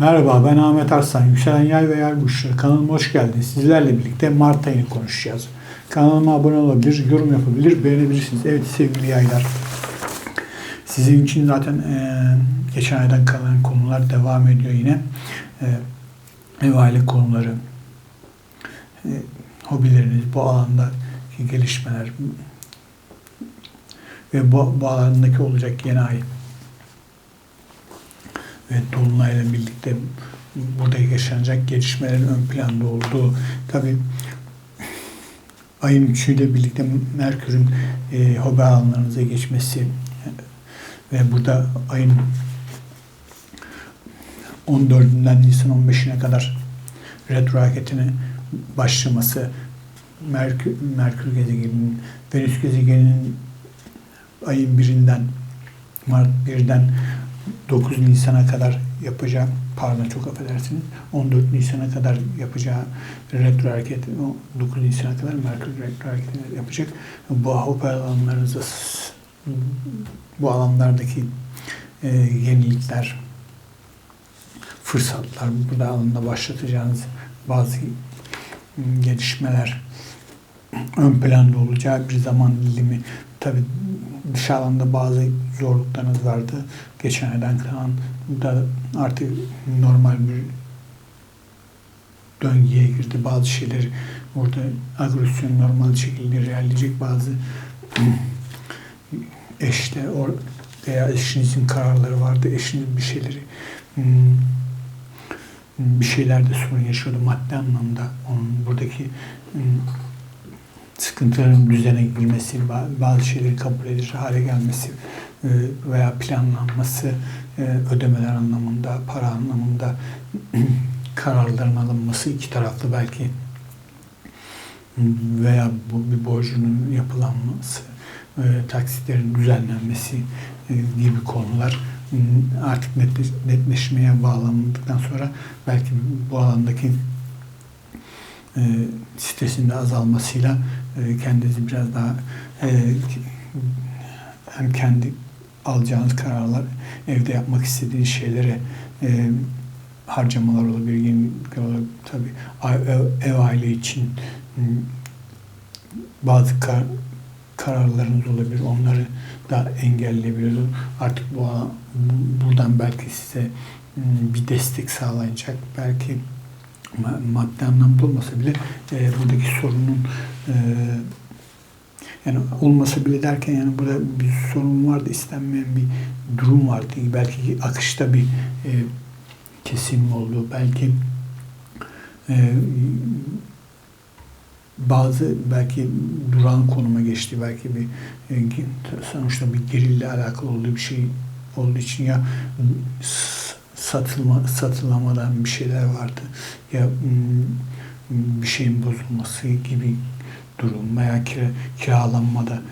Merhaba ben Ahmet Arslan. Yükselen Yay ve Yay Burçları kanalıma hoş geldiniz. Sizlerle birlikte Mart ayını konuşacağız. Kanalıma abone olabilir, yorum yapabilir, beğenebilirsiniz. Evet sevgili yaylar. Sizin için zaten e, geçen aydan kalan konular devam ediyor yine. E, ev aile konuları, e, hobileriniz, bu alandaki gelişmeler ve bu, bu alandaki olacak yeni ay ve Dolunay'la birlikte burada yaşanacak gelişmelerin ön planda olduğu tabi ayın üçüyle birlikte Merkür'ün e, hobi alanlarınıza geçmesi ve burada ayın 14'ünden Nisan 15'ine kadar retro hareketine başlaması Merkür, Merkür gezegeninin Venüs gezegeninin ayın birinden Mart 1'den 9 Nisan'a kadar yapacağı, pardon çok affedersiniz, 14 Nisan'a kadar yapacağı retro hareket, 9 Nisan'a kadar Merkür retro hareketini yapacak. Bu hobi alanlarınızda, bu alanlardaki e, yenilikler, fırsatlar, burada alanda başlatacağınız bazı gelişmeler ön planda olacağı bir zaman dilimi. Tabi dış alanda bazı zorluklarınız vardı. Geçen aydan kalan da artık normal bir döngüye girdi. Bazı şeyler orada agresyon normal şekilde ilerleyecek. Bazı eşte or veya eşinizin kararları vardı. Eşiniz bir şeyleri bir şeylerde sorun yaşıyordu maddi anlamda. Onun buradaki sıkıntıların düzene girmesi, bazı şeyleri kabul edilir hale gelmesi e, veya planlanması, e, ödemeler anlamında, para anlamında kararların alınması iki taraflı belki. Veya bu bir borcunun yapılanması, e, taksitlerin düzenlenmesi gibi konular. Artık netleşmeye bağlandıktan sonra belki bu alandaki stresin de azalmasıyla e, kendinizi biraz daha e, hem kendi alacağınız kararlar, evde yapmak istediğiniz şeylere e, harcamalar olabilir, yenilikler. Tabii ev, ev aile için bazı kar, kararlarınız olabilir. Onları da engelleyebilir. Artık bu buradan belki size bir destek sağlanacak. Belki maddi anlamda olmasa bile e, buradaki sorunun e, yani olmasa bile derken yani burada bir sorun vardı, istenmeyen bir durum vardı. Belki akışta bir e, kesim oldu. Belki e, bazı belki duran konuma geçti. Belki bir e, sonuçta bir gerille alakalı olduğu bir şey olduğu için ya satılma, satılamadan bir şeyler vardı. Ya bir şeyin bozulması gibi durum veya kira, kiralanmada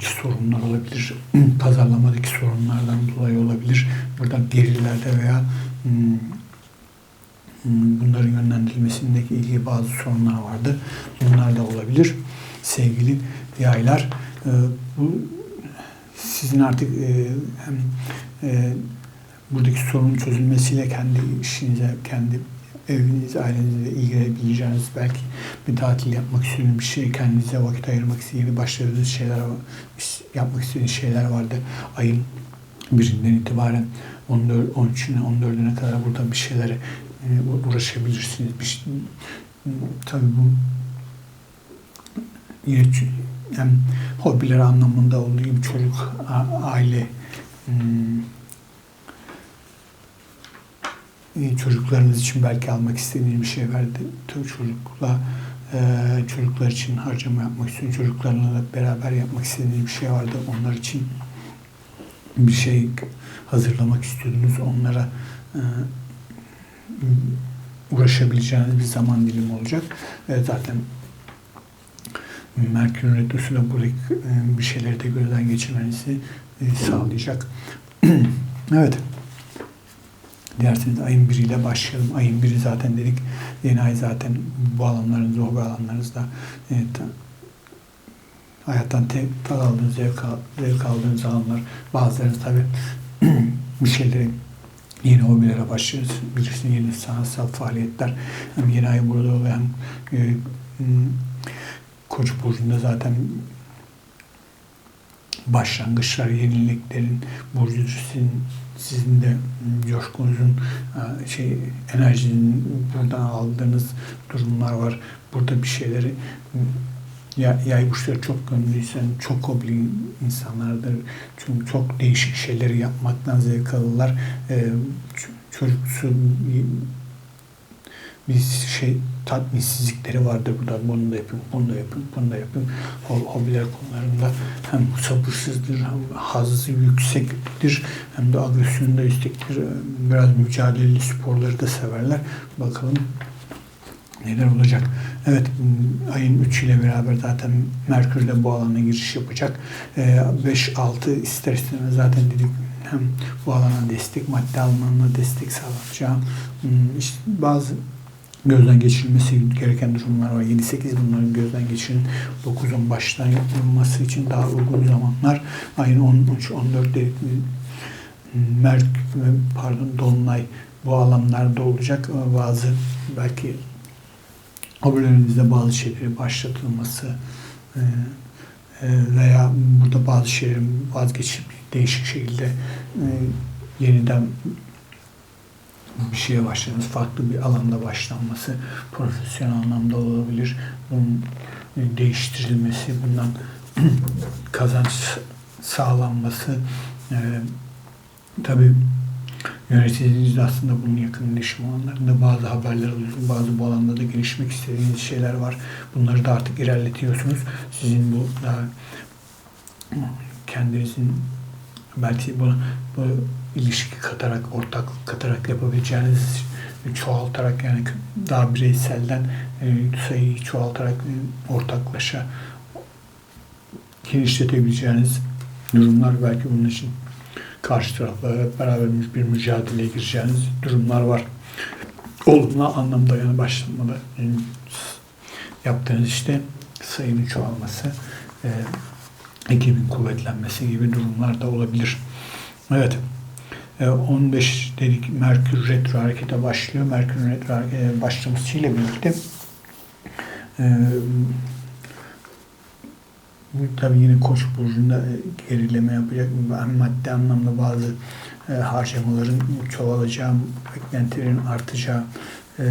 sorunlar olabilir. Pazarlamadaki sorunlardan dolayı olabilir. Burada gerilerde veya bunların yönlendirilmesindeki ilgili bazı sorunlar vardı. Bunlar da olabilir. Sevgili yaylar, bu sizin artık hem buradaki sorunun çözülmesiyle kendi işinize, kendi eviniz, ailenizle ilgilenebileceğiniz belki bir tatil yapmak istediğiniz bir şey, kendinize vakit ayırmak istediğiniz, başladığınız şeyler, yapmak istediğiniz şeyler vardı. Ayın birinden itibaren 14, 13'üne, 14'üne kadar burada bir şeylere e, uğraşabilirsiniz. Bir tabii bu yine yani hobiler anlamında olduğu gibi çocuk, aile, hmm, E, çocuklarınız için belki almak istediğiniz bir şey verdi. Çocukla e, çocuklar için harcama yapmak istiyorsunuz. Çocuklarla beraber yapmak istediğiniz bir şey vardı. Onlar için bir şey hazırlamak istiyordunuz. Onlara e, uğraşabileceğiniz bir zaman dilimi olacak. E, zaten Merkür Retrosu da buradaki bir şeyleri de gözden geçirmenizi sağlayacak. evet. Dilerseniz ayın biriyle başlayalım. Ayın biri zaten dedik. Yeni ay zaten bu alanlarınızda, hobi alanlarınızda evet, hayattan te, tad aldığınız, zevk, zevk aldığınız alanlar. Bazılarınız tabi bir şeyleri yeni hobilere başlıyoruz. Bilirsin yeni sanatsal faaliyetler. Hem yeni ay burada oluyor hem e, m, Koç burcunda zaten başlangıçlar, yeniliklerin burcu sizin, sizin de coşkunuzun e, şey enerjinin buradan aldığınız durumlar var. Burada bir şeyleri ya, yay burçları çok gönüllüysen çok hobili insanlardır. Çünkü çok değişik şeyleri yapmaktan zevk alırlar. Ee, çocuksu bir şey tatminsizlikleri vardır burada. Bunu da yapın, bunu da yapın, bunu da. Ho- Hobiler konularında hem sabırsızdır, hem hazzı yüksektir, hem de agresyonu da yüksektir. Biraz mücadeleli sporları da severler. Bakalım neler olacak. Evet ayın 3 ile beraber zaten Merkür de bu alana giriş yapacak. Ee, 5-6 ister istemez zaten dedik hem bu alana destek, madde almanına destek sağlanacağı m, işte bazı gözden geçirilmesi gereken durumlar var. 7-8 bunların gözden geçirin. 9-10 baştan yapılması için daha uygun zamanlar. Ayın 13-14 dedik Merk, pardon Dolunay bu alanlarda olacak. Bazı belki hobilerinizde bazı şeyleri başlatılması e, e, veya burada bazı şeylerin vazgeçip değişik şekilde e, yeniden bir şeye başladınız, farklı bir alanda başlanması profesyonel anlamda olabilir. Bunun e, değiştirilmesi, bundan kazanç sağlanması e, tabii Yöneticiniz de aslında bunun yakın iletişim alanlarında bazı haberler alıyor. Bazı bu alanda da gelişmek istediğiniz şeyler var. Bunları da artık ilerletiyorsunuz. Sizin bu daha kendinizin belki bu, bu ilişki katarak, ortaklık katarak yapabileceğiniz çoğaltarak yani daha bireyselden e, sayıyı çoğaltarak e, ortaklaşa genişletebileceğiniz durumlar belki bunun için karşı tarafla beraber bir mücadeleye gireceğiniz durumlar var. Olumlu anlamda yani başlamada yani yaptığınız işte sayının çoğalması, e, ekibin kuvvetlenmesi gibi durumlar da olabilir. Evet. 15 dedik Merkür retro harekete başlıyor. Merkür retro harekete başlamasıyla birlikte tabii yine Koç burcunda gerileme yapacak. Maddi anlamda bazı e, harcamaların çoğalacağı, beklentilerin artacağı, e,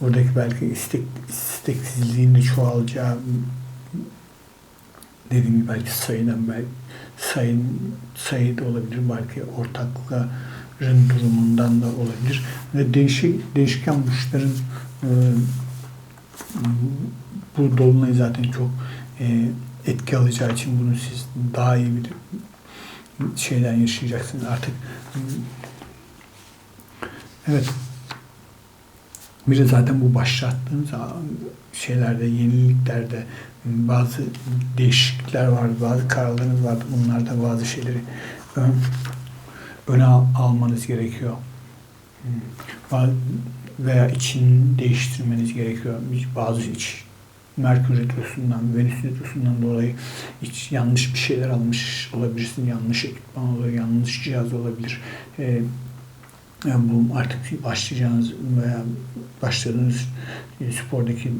buradaki belki istek isteksizliğin de çoğalacağı dediğim gibi belki sayıdan belki sayın sayı da olabilir belki ortakların durumundan da olabilir ve değişik değişken burçların e, bu dolunay zaten çok e, etki alacağı için bunu siz daha iyi bir şeyden yaşayacaksınız artık. Evet. Bir de zaten bu başlattığımız şeylerde, yeniliklerde bazı değişiklikler vardı, bazı kararlarınız vardı. Bunlarda bazı şeyleri ön, öne al, almanız gerekiyor. Veya için değiştirmeniz gerekiyor. Bazı iç Merkür Retrosu'ndan, Venüs Retrosu'ndan dolayı hiç yanlış bir şeyler almış olabilirsin. Yanlış ekipman olabilir, yanlış cihaz olabilir. Ee, yani bu artık başlayacağınız veya başladığınız spordaki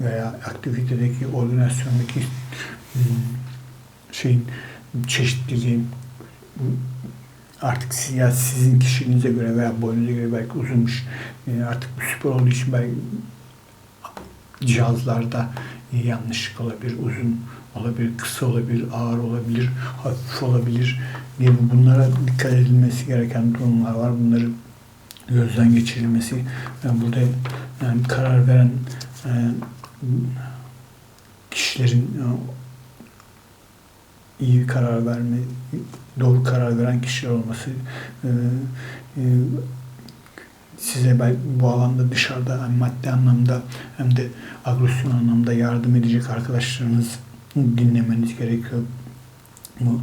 veya aktivitedeki, organizasyondaki şeyin çeşitliliği artık siz, ya sizin kişiliğinize göre veya boyunuza göre belki uzunmuş. Yani artık bu spor olduğu için belki cihazlarda yanlışlık olabilir, uzun olabilir, kısa olabilir, ağır olabilir, hafif olabilir gibi bunlara dikkat edilmesi gereken durumlar var. Bunları gözden geçirilmesi, yani burada yani karar veren e, kişilerin e, iyi karar verme, doğru karar veren kişiler olması, e, size bu alanda dışarıda hem maddi anlamda hem de agresyon anlamda yardım edecek arkadaşlarınız dinlemeniz gerekiyor. Bu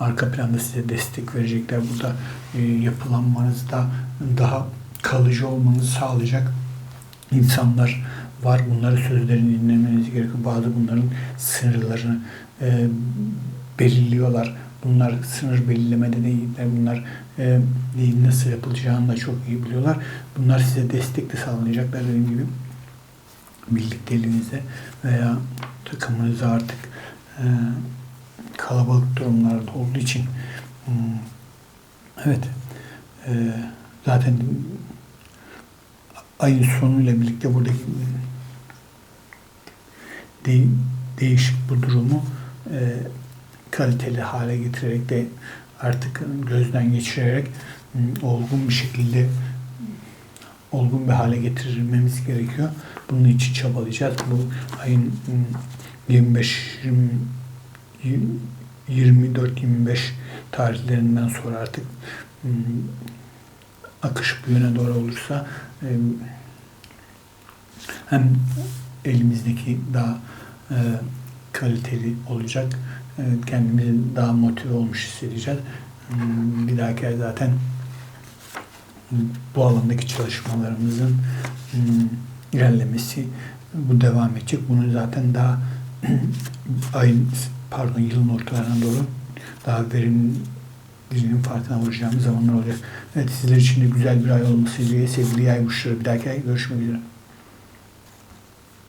arka planda size destek verecekler. Burada e, yapılanmanızda daha kalıcı olmanızı sağlayacak insanlar var. Bunları sözlerini dinlemeniz gerekiyor. Bazı bunların sınırlarını e, belirliyorlar. Bunlar sınır belirlemede değiller. Bunlar e, nasıl yapılacağını da çok iyi biliyorlar. Bunlar size destek de sağlayacaklar dediğim gibi birlikteliğinize veya takımınıza artık e, kalabalık durumlarda olduğu için hmm, evet e, zaten ayın sonuyla birlikte buradaki de, değişik bu durumu kaliteli hale getirerek de artık gözden geçirerek m, olgun bir şekilde olgun bir hale getirilmemiz gerekiyor. Bunun için çabalayacağız. Bu ayın m, 25 24-25 tarihlerinden sonra artık m, akış bu yöne doğru olursa hem elimizdeki daha e, kaliteli olacak, e, kendimizi daha motive olmuş hissedeceğiz. Hmm, Bir dahaki ay zaten bu alandaki çalışmalarımızın hmm, ilerlemesi bu devam edecek. Bunu zaten daha ayın pardon yılın ortalarına doğru daha verimliliğinin farkına varacağımız zamanlar olacak. Evet sizler için de güzel bir ay olması dileğiyle sevgili yay burçları. Bir dahaki ay görüşmek üzere.